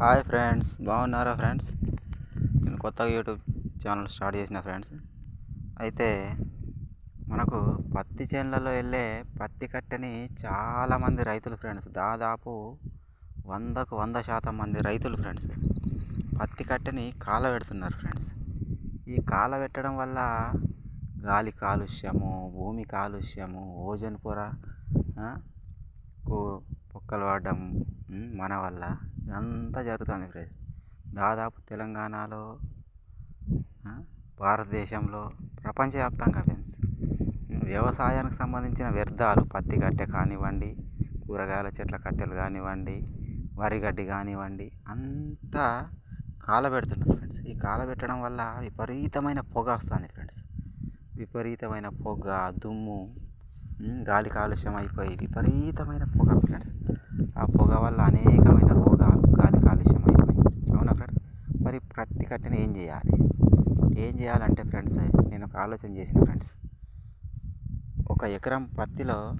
Hi friends బాగున్నారా friends? నేను కొత్తగా యూట్యూబ్ ఛానల్ స్టార్ట్ చేసిన ఫ్రెండ్స్. అయితే మనకు పత్తి చేనులలో వెళ్ళే పత్తి కట్టని చాలామంది రైతులు ఫ్రెండ్స్. దాదాపు వందకు వంద శాతం మంది రైతులు ఫ్రెండ్స్ పత్తి కట్టెని కాలబెడుతున్నారు ఫ్రెండ్స్. ఈ కాల పెట్టడం వల్ల గాలి కాలుష్యము భూమి కాలుష్యము ఓజోన్ పొర కుక్కలు పొక్కలు పడడం మన వల్ల ఇదంతా జరుగుతుంది ఫ్రెండ్స్. దాదాపు తెలంగాణలో భారతదేశంలో ప్రపంచవ్యాప్తంగా ఫ్రెండ్స్. వ్యవసాయానికి సంబంధించిన వ్యర్థాలు పత్తి కట్టె కానివ్వండి కూరగాయల చెట్ల కట్టెలు కానివ్వండి వరి గడ్డి కానివ్వండి అంతా కాలబెడుతున్నారు ఫ్రెండ్స్. ఈ కాలబెట్టడం వల్ల విపరీతమైన పొగ వస్తుంది ఫ్రెండ్స్. విపరీతమైన పొగ దుమ్ము గాలి కాలుష్యం అయిపోయి విపరీతమైన పొగ ఫ్రెండ్స్. ఆ పొగ వల్ల అనేకమైన రోగాలు గాలి కాలుష్యం అయిపోయి. అవునా ఫ్రెండ్స్? మరి ప్రతి కట్టెని ఏం చేయాలి? ఏం చేయాలంటే ఫ్రెండ్స్ నేను ఒక ఆలోచన చేసిన ఫ్రెండ్స్. ఒక ఎకరం పత్తిలో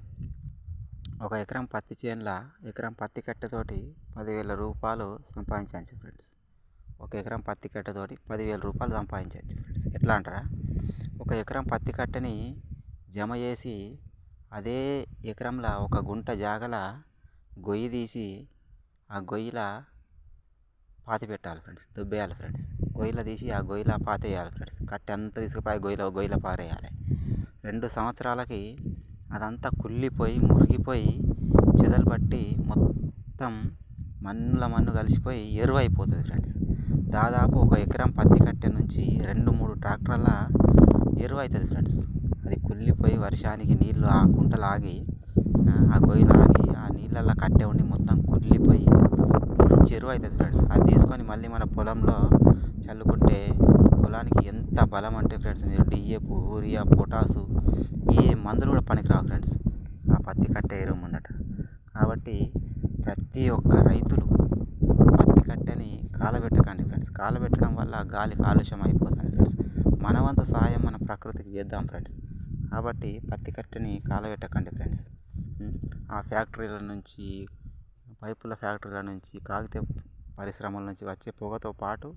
ఒక ఎకరం పత్తి చేనుల ఎకరం పత్తి కట్టెతోటి పదివేల రూపాయలు సంపాదించవచ్చు ఫ్రెండ్స్. ఒక ఎకరం పత్తి కట్టెతోటి పదివేల రూపాయలు సంపాదించవచ్చు ఫ్రెండ్స్. ఎట్లా అంటారా? ఒక ఎకరం పత్తి కట్టెని జమ చేసి అదే ఎకరంలా ఒక గుంట జాగల గొయ్యి తీసి ఆ గొయ్యిలో పాతి పెట్టాలి ఫ్రెండ్స్ దుబ్బేయాలి ఫ్రెండ్స్. గొయ్యిలో తీసి ఆ గొయ్యిలో పాతేయాలి ఫ్రెండ్స్. కట్టె అంతా తీసుకుపోయి గొయ్యిలో గొయ్యిల పారేయాలి. రెండు సంవత్సరాలకి అదంతా కుళ్ళిపోయి మురిగిపోయి చెదలు పట్టి మొత్తం మన్నుల మన్ను కలిసిపోయి ఎరువు అయిపోతుంది ఫ్రెండ్స్. దాదాపు ఒక ఎకరం పత్తి కట్టె నుంచి రెండు మూడు ట్రాక్టర్ల ఎరువు అవుతుంది ఫ్రెండ్స్. అది కుళ్ళిపోయి వర్షానికి నీళ్ళు ఆ కుంటలు ఆగి ఆ, ఆ ఆగి ఆ నీళ్ళల్లో కట్టే ఉండి మొత్తం కుళ్ళిపోయి మంచి ఎరువు అవుతుంది ఫ్రెండ్స్. అది తీసుకొని మళ్ళీ మన పొలంలో చల్లుకుంటే పొలానికి ఎంత బలం అంటే ఫ్రెండ్స్ మీరు డిఏపు యూరియా పొటాసు ఏ మందులు కూడా పనికిరావు ఫ్రెండ్స్. ఆ పత్తి కట్టే ఎరువు ముందట. కాబట్టి ప్రతి ఒక్క రైతులు పత్తి కట్టెని కాలబెట్టకండి ఫ్రెండ్స్. కాలబెట్టడం వల్ల గాలి కాలుష్యం అయిపోతుంది ఫ్రెండ్స్. మనవంత సహాయం మన ప్రకృతికి చేద్దాం ఫ్రెండ్స్. కాబట్టి పత్తి కట్టెని కాలబెట్టకండి ఫ్రెండ్స్. ఆ ఫ్యాక్టరీల నుంచి పైపుల ఫ్యాక్టరీల నుంచి కాగితే పరిశ్రమల నుంచి వచ్చే పొగతో పాటు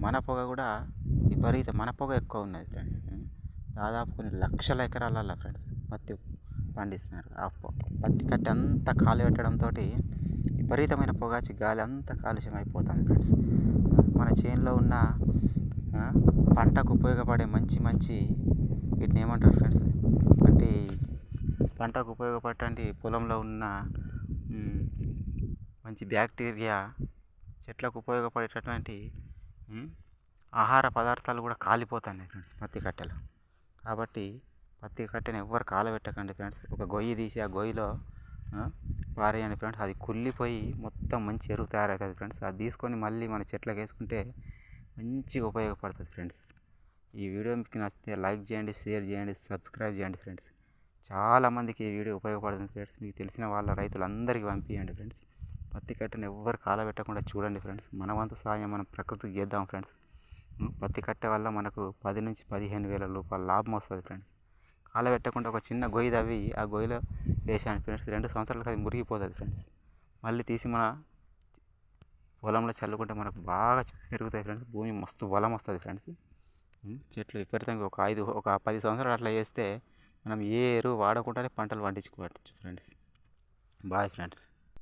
మన పొగ కూడా విపరీత మన పొగ ఎక్కువ ఉన్నది ఫ్రెండ్స్. దాదాపు కొన్ని లక్షల ఎకరాలల్లో ఫ్రెండ్స్ పత్తి పండిస్తున్నారు. ఆ పత్తి కట్టె అంతా కాలబెట్టడంతో విపరీతమైన పొగాచి గాలి అంతా కాలుష్యం అయిపోతుంది ఫ్రెండ్స్. మన చేనులో ఉన్న పంటకు ఉపయోగపడే మంచి మంచి వీటిని ఏమంటారు ఫ్రెండ్స్ అంటే పంటకు ఉపయోగపడటానికి పొలంలో ఉన్న మంచి బ్యాక్టీరియా చెట్లకు ఉపయోగపడేటటువంటి ఆహార పదార్థాలు కూడా కాలిపోతున్నాయి ఫ్రెండ్స్ పత్తి కట్టెలు. కాబట్టి పత్తి కట్టెని ఎవ్వరు కాలబెట్టకండి ఫ్రెండ్స్ ఒక గొయ్యి తీసి ఆ గొయ్యిలో పారేయండి ఫ్రెండ్స్ అది కుళ్ళిపోయి మొత్తం మంచి ఎరువు తయారవుతుంది ఫ్రెండ్స్ అది తీసుకొని మళ్ళీ మన చెట్లకు వేసుకుంటే మంచిగా ఉపయోగపడుతుంది ఫ్రెండ్స్ ఈ వీడియో మీకు నచ్చితే లైక్ చేయండి షేర్ చేయండి సబ్స్క్రైబ్ చేయండి ఫ్రెండ్స్. చాలామందికి ఈ వీడియో ఉపయోగపడుతుంది ఫ్రెండ్స్. మీకు తెలిసిన వాళ్ళ రైతులందరికీ పంపించండి ఫ్రెండ్స్. పత్తి కట్టను ఎవ్వరు కాలబెట్టకుండా చూడండి ఫ్రెండ్స్. మన వంతు సాయం మనం ప్రకృతికి చేద్దాం ఫ్రెండ్స్. పత్తి కట్టె వల్ల మనకు పది నుంచి పదిహేను వేల రూపాయల లాభం వస్తుంది ఫ్రెండ్స్. కాలబెట్టకుండా ఒక చిన్న గొయ్యి తవ్వి ఆ గొయ్యిలో వేసాను ఫ్రెండ్స్. రెండు సంవత్సరాలకు అది మురిగిపోతుంది ఫ్రెండ్స్. మళ్ళీ తీసి మన పొలంలో చల్లుకుంటే మనకు బాగా పెరుగుతాయి ఫ్రెండ్స్. భూమి మస్తు బలం వస్తుంది ఫ్రెండ్స్. చెట్లు విపరీతంగా ఒక ఐదు ఒక పది సంవత్సరాలు అట్లా చేస్తే మనం ఏ ఎరువు వాడకుండానే పంటలు పండించుకోవచ్చు ఫ్రెండ్స్. Bye friends.